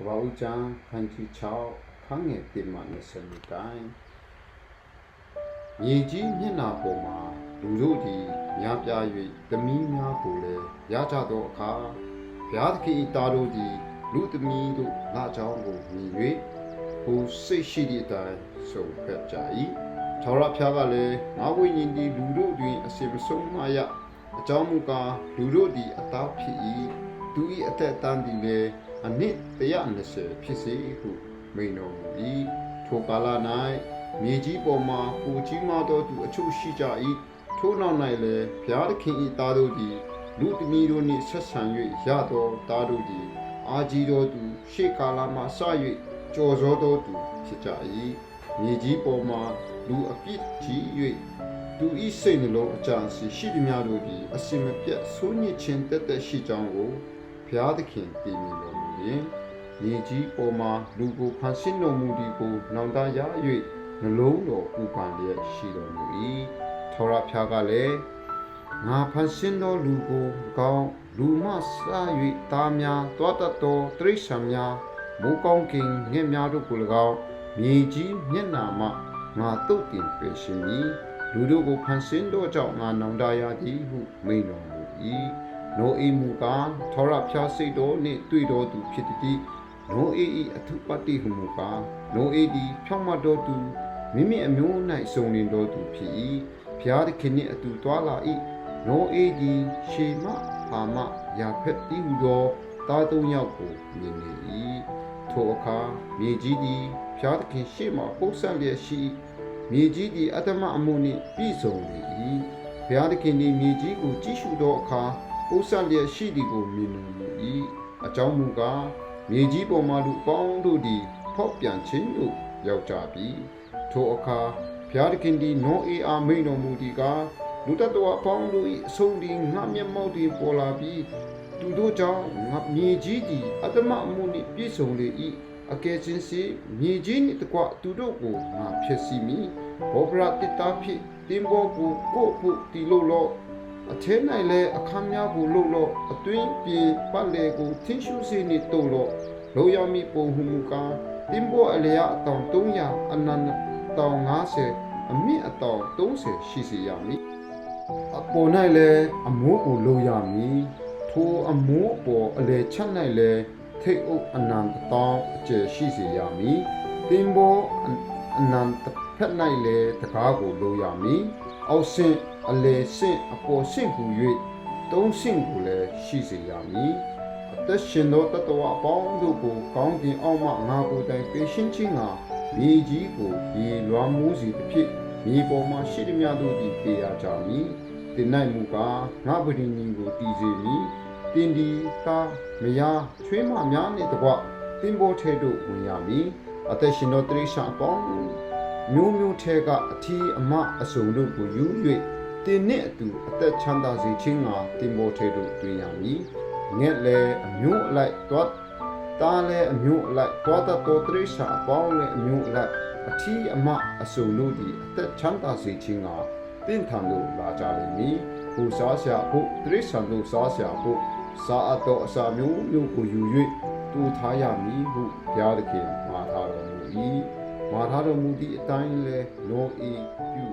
ကဘာဦးကျမ်းခန်းကြီး6ခန်းငယ်1မှ20တိုင်းမြေကြီးမျက်နာပေါ်မှာလူတို့သည်များပြား၍သမီးများကိုလည်းရကြသောအခါဘုရားသခင်၏သားတို့သည်လူသမီးတို့ငါကြောင်းကိုမြင်၍ဟိုစိတ်ရှိသည့်အတိုင်းဆုံးဖြတ်ကြ၏ထာဝရဘုရားကလည်းငါဝိညာဉ်သည်လူတို့တွင်အစီမဆုံးမှရအကြောင်းမူကားလူတို့သည်အသားဖြစ်၏ သူ၏အသက်တန်းသည်လည်းအနည်း120ဖြစ်စေဟုမိန်တော်မူ၏ထိုကာလ၌မြေကြီးပေါ်မှာပူကြီးမားသောသူအချို့ရှိကြ၏ထိုနောက်၌လည်းဘုရားသခင်၏သားတို့သည်လူသမီးတို့နှင့်ဆက်ဆံ၍ရသောသားတို့သည်အာကြီးသောသူရှေးကာလမှစ၍ကြော်စောသောသူဖြစ်ကြ၏မြေကြီးပေါ်မှာလူအပြစ်ကြီး၍သူဤစိတ်နှလုံးအကြံစီရှိသည်များတို့သည်အစင်မပြတ်ဆိုးညစ်ခြင်းတက်တက်ရှိကြောင်းကို ဘုရားသခင်တည်မြဲတော်မူလျင်မြေကြီးပေါ်မှာလူကိုဖန်ဆင်းတော်မူသည်ကိုနောင်တရ၍နှလုံးတော်ဥပန်လျက်ရှိတော်မူ၏ထောရဖျားကလည်းငါဖန်ဆင်းသောလူကိုကောင်းလူမှစ၍သားများတွားတတ်သောတရိစ္ဆာန်များမိုးကောင်းကင်ငှက်များတို့ကို၎င်းမြေကြီးမျက်နာမှငါတုတ်တင်ပယ်ရှင်မည်လူတို့ကိုဖန်ဆင်းသောကြောင့်ငါနောင်တရသည်ဟုမိန့်တော်မူ၏ နိုအိမူကားထောရဖျားစိတ်တော်နှင့်တွေ့တော်သူဖြစ်သည်နိုအေဤအထုပတ္တိဟုမူကားနိုအေသည်ဖြောင့်မတ်တော်သူမိမိအမျိုး၌စုံလင်တော်သူဖြစ်၏ဖျားသခင်နှင့်အတူတွာလာ၏နိုအေသည်ရှေမအာမရာဖက်တိဟုသောသားသုံးယောက်ကိုမြင်နေ၏ထိုအခါမြေကြီးသည်ဖျားသခင်ရှေ့မှပုတ်ဆက်လျက်ရှိမြေကြီးသည်အတ္တမအမှုနှင့်ပြည့်စုံလေ၏ဘုရားသခင်သည်မြေကြီးကိုကြည့်ရှုသောအခါ ပုတ်ဆက်လျက်ရှိသည်ကိုမြင်တော်မူ၏အကြောင်းမူကားမြေကြီးပေါ်မှလူအပေါင်းတို့သည်ဖောက်ပြန်ခြင်းသို့ရောက်ကြပြီထိုအခါဘုရားသခင်သည်နောအေအားမိန်တော်မူသည်ကားလူတ attva အပေါင်းတို့၏အဆုံးသည်ငါမျက်မှောက်တွင်ပေါ်လာပြီးသူတို့ကြောင့်ငါမြေကြီးသည်အတ္တမအမှုနှင့်ပြည့်စုံလေ၏အကယ်ချင်းစီမြေကြီးနှင့်တကွသူတို့ကိုငါဖြစ်စီမည်ဘောဂရတိတာဖြစ်တင်ဘောကိုကို့ဖို့တီလို့လော အထဲ၌လည်းအခမ်းများကိုလှုပ်လို့အတွင်းပြေပတ်လေကိုထင်းရှုစေနှင့်တုံလို့လောရမီပုံဟုမူကားတင်ဘောအလျာအတောင်300အနန္တတောင်90အမြင့်အတောင်30ရှိစေရမည်အပေါ်၌လည်းအမိုးကိုလှုပ်ရမည်ထိုအမိုးပေါ်အလေချက်၌လည်းထိတ်အုပ်အနန္တတောင်အကျယ်ရှိစေရမည်တင်ဘောအနန္တဖက်၌လည်းတကားကိုလှုပ်ရမည်အောက်ဆင့် အလေဆင့်အပေါ်ဆင့်ဟူ၍သုံးဆင့်ကိုလည်းရှိစေရမည်အသက်ရှင်သောတတဝအပေါင်းတို့ကိုကောင်းကင်အောက်မှငါကိုယ်တိုင်ပေးရှင်းခြင်းငါမြေကြီးကိုရေလွှမ်းမိုးစီတစ်ဖြစ်မြေပေါ်မှရှိသည်များတို့သည်ပေးရကြမည်တင်၌မူကားငါပရိညင်ကိုတည်စေမည်တင်ဒီသာမယားချွေးမများနှင့်တကွတင်ပေါ်ထဲသို့ဝင်ရမည်အသက်ရှင်သောတိရစ္ဆာန်အပေါင်းမျိုးမျိုးထဲကအထီးအမအစုံတို့ကိုယူ၍ တင်နှင့်အတူအသက်ချမ်းသာစေခြင်းငါတင်ပေါ်ထဲသို့တွင်ရမည်ငက်လေအမျိုးအလိုက်တွားတားလည်းအမျိုးအလိုက်တွားတတ်သောတိရစ္ဆာန်အပေါင်းလည်းအမျိုးအလိုက်အထီးအမအစုံတို့သည်အသက်ချမ်းသာစေခြင်းငါတင့်ထံသို့လာကြလိမ့်မည်ဟူစားဆရာဖို့တိရစ္ဆာန်တို့စားဆရာဖို့စားအပ်သောအစာမျိုးမျိုးကိုယူ၍တူထားရမည်ဟုဘုရားသခင်မှာထားတော်မူ၏မှာထားတော်မူသည့်အတိုင်းလဲလောဤပြု